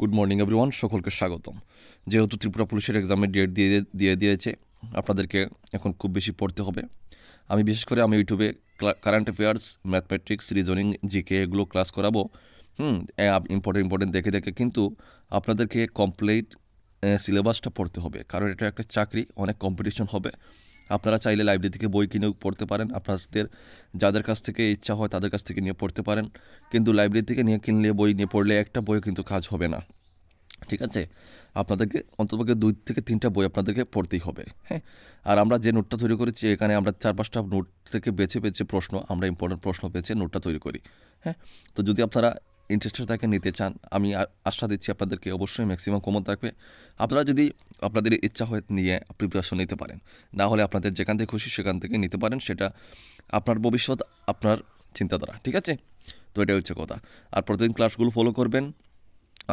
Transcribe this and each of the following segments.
Good morning everyone সকলকে স্বাগতম। যেহেতু ত্রিপুরা পুলিশের এক্সামের ডেট দিয়ে দিয়ে দিয়েছে, আপনাদেরকে এখন খুব বেশি পড়তে হবে। আমি বিশেষ করে আমি ইউটিউবে current affairs mathematics reasoning GK এগুলো ক্লাস করাবো। হুম ইম্পর্টেন্ট ইম্পর্টেন্ট দেখে দেখে কিন্তু আপনাদেরকে কমপ্লিট সিলেবাসটা পড়তে হবে। কারণ এটা একটা চাকরি, অনেক কম্পিটিশন হবে। আপনারা চাইলে লাইব্রেরি থেকে বই কিনেও পড়তে পারেন। আপনাদের যাদের কাছ থেকে ইচ্ছা হয় তাদের কাছ থেকে নিয়ে পড়তে পারেন। কিন্তু লাইব্রেরি থেকে নিয়ে কিনলে, বই নিয়ে পড়লে একটা বই কিন্তু কাজ হবে না। ঠিক আছে? আপনাদেরকে অন্ততপক্ষে দুই থেকে তিনটা বই আপনাদেরকে পড়তেই হবে। হ্যাঁ? আর আমরা যে নোটটা তৈরি করেছি, এখানে আমরা চার পাঁচটা নোট থেকে বেছে বেছে প্রশ্ন, আমরা ইম্পর্টেন্ট প্রশ্ন বেছে নোটটা তৈরি করি। হ্যাঁ? তো যদি আপনারা ইন্টারেস্টেড তাকে নিতে চান, আমি আশা দিচ্ছি আপনাদেরকে অবশ্যই ম্যাক্সিমাম কমন থাকবে। আপনারা যদি আপনাদের ইচ্ছা হয় নিয়ে প্রিপারেশন নিতে পারেন, না হলে আপনাদের যেখান থেকে খুশি সেখান থেকে নিতে পারেন, সেটা আপনার ভবিষ্যৎ, আপনার চিন্তাধারা, ঠিক আছে? তো এটাই হচ্ছে কথা। আর প্রতিদিন ক্লাসগুলো ফলো করবেন,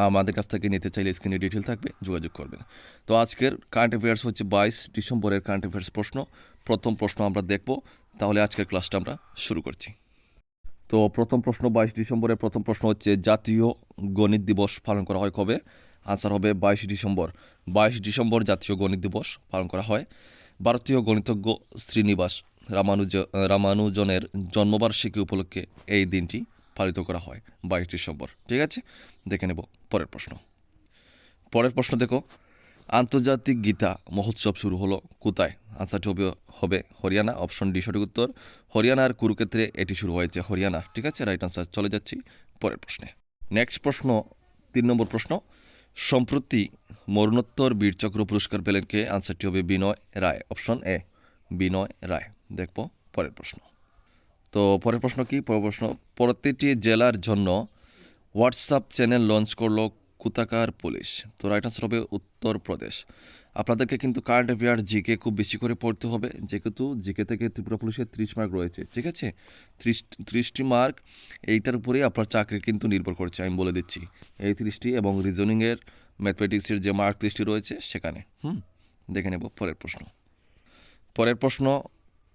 আমাদের কাছ থেকে নিতে চাইলে স্ক্রিনে ডিটেল থাকবে, যোগাযোগ করবেন। তো আজকের কারেন্ট অ্যাফেয়ার্স হচ্ছে বাইশ ডিসেম্বরের কারেন্ট অ্যাফেয়ার্স প্রশ্ন। প্রথম প্রশ্ন আমরা দেখব, তাহলে আজকের ক্লাসটা আমরা শুরু করছি। তো প্রথম প্রশ্ন বাইশ ডিসেম্বরের প্রথম প্রশ্ন হচ্ছে জাতীয় গণিত দিবস পালন করা হয় কবে? আনসার হবে বাইশ ডিসেম্বর। বাইশ ডিসেম্বর জাতীয় গণিত দিবস পালন করা হয়। ভারতীয় গণিতজ্ঞ শ্রীনিবাস রামানুজ রামানুজনের জন্মবার্ষিকী উপলক্ষে এই দিনটি পালিত করা হয় বাইশ ডিসেম্বর। ঠিক আছে? দেখে নেব পরের প্রশ্ন। পরের প্রশ্ন দেখো। আন্তর্জাতিক গীতা মহোৎসব শুরু হলো কোথায়? আনসারটি হবে হবে হরিয়ানা। অপশন ডি সঠিক উত্তর। হরিয়ানার কুরুক্ষেত্রে এটি শুরু হয়েছে হরিয়ানা। ঠিক আছে রাইট আনসার চলে যাচ্ছি পরের প্রশ্নে। নেক্সট প্রশ্ন, তিন নম্বর প্রশ্ন। সম্প্রতি মরণোত্তর বীরচক্র পুরস্কার পেলেন কে? আনসারটি হবে বিনয় রায়। অপশন এ বিনয় রায়। দেখব পরের প্রশ্ন। তো পরের প্রশ্ন কি? পরের প্রশ্ন প্রতিটি জেলার জন্য হোয়াটসঅ্যাপ চ্যানেল লঞ্চ করল কুতাকার পুলিশ। তো রাইট আনসার হবে উত্তরপ্রদেশ আপনাদেরকে কিন্তু কারেন্ট অ্যাফেয়ার জিকে খুব বেশি করে পড়তে হবে, যেহেতু জিকে থেকে ত্রিপুরা পুলিশের ত্রিশ মার্ক রয়েছে, ঠিক আছে? ত্রিশ, ত্রিশটি মার্ক, এইটার উপরেই আপনার চাকরি কিন্তু নির্ভর করছে, আমি বলে দিচ্ছি। এই ত্রিশটি এবং রিজনিংয়ের ম্যাথমেটিক্সের যে মার্ক ত্রিশটি রয়েছে, সেখানে। হুম? দেখে নেব পরের প্রশ্ন। পরের প্রশ্ন,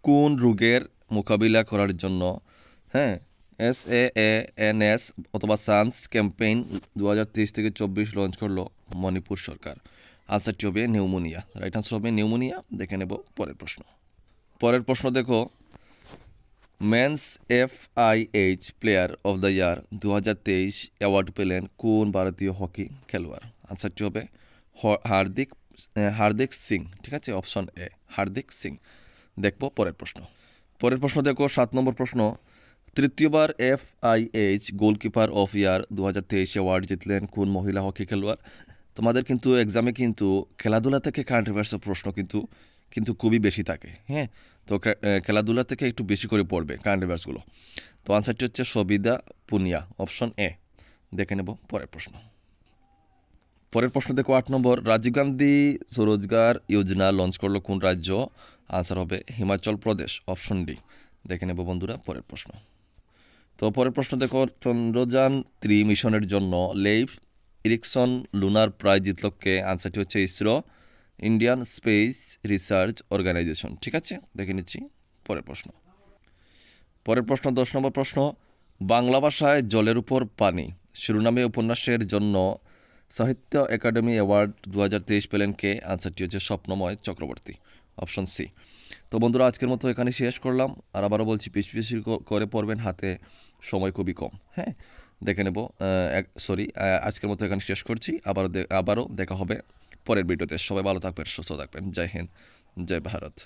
কোন রোগের মোকাবিলা করার জন্য হ্যাঁ এস এ এন এস অথবা সান্স ক্যাম্পেইন দু হাজার তেইশ থেকে চব্বিশ লঞ্চ করল মণিপুর সরকার। আনসারটি হবে নিউমোনিয়া। রাইট আনসার হবে নিউমোনিয়া। দেখে নেব পরের প্রশ্ন। পরের প্রশ্ন দেখো। Men's F I H player of the year দু হাজার তেইশ অ্যাওয়ার্ড পেলেন কোন ভারতীয় হকি খেলোয়াড়? আনসারটি হবে হার্দিক হার্দিক সিং। ঠিক আছে? Option A, Hardik Singh. দেখব পরের প্রশ্ন। পরের প্রশ্ন দেখো, সাত নম্বর প্রশ্ন। তৃতীয়বার F I H goalkeeper of year দু হাজার তেইশে অ্যাওয়ার্ড জিতলেন কোন মহিলা হকি খেলোয়াড়? তোমাদের কিন্তু এক্সামে কিন্তু খেলাধুলা থেকে কারেন্ট প্রশ্ন কিন্তু কিন্তু খুবই বেশি থাকে হ্যাঁ? তো খেলাধুলা থেকে একটু বেশি করে পড়বে কারেন্ট তো আনসারটি হচ্ছে সবিদা পুনিয়া অপশন এ দেখে নেব পরের প্রশ্ন। পরের প্রশ্ন দেখো আট নম্বর। রাজীব গান্ধী স্বরোজগার যোজনা লঞ্চ করল কোন রাজ্য? আনসার হবে হিমাচল প্রদেশ অপশন ডি দেখে নেব বন্ধুরা পরের প্রশ্ন। তো পরের প্রশ্ন দেখো, চন্দ্রযান থ্রি মিশনের জন্য লেইফ, ইরিকসন লুনার প্রাইজ জিতল কে? আনসারটি হচ্ছে ISRO Indian Space Research Organisation ঠিক আছে? দেখে নিচ্ছি পরের প্রশ্ন। পরের প্রশ্ন, দশ নম্বর প্রশ্ন, বাংলা ভাষায় জলের উপর পানি। শিরোনামে উপন্যাসের জন্য সাহিত্য একাডেমি অ্যাওয়ার্ড দু হাজার তেইশ পেলেন কে? আনসারটি হচ্ছে স্বপ্নময় চক্রবর্তী। অপশন সি তো বন্ধুরা, আজকের মতো এখানে শেষ করলাম। আর আবারও বলছি পিছু বেশি করে পড়বেন, হাতে সময় খুবই কম হ্যাঁ? দেখে নেব সরি আজকের মতো এখানে শেষ করছি। আবারও আবারও দেখা হবে পরের ভিডিওতে। সবাই ভালো থাকবেন, সুস্থ থাকবেন। জয় হিন্দ, জয় ভারত।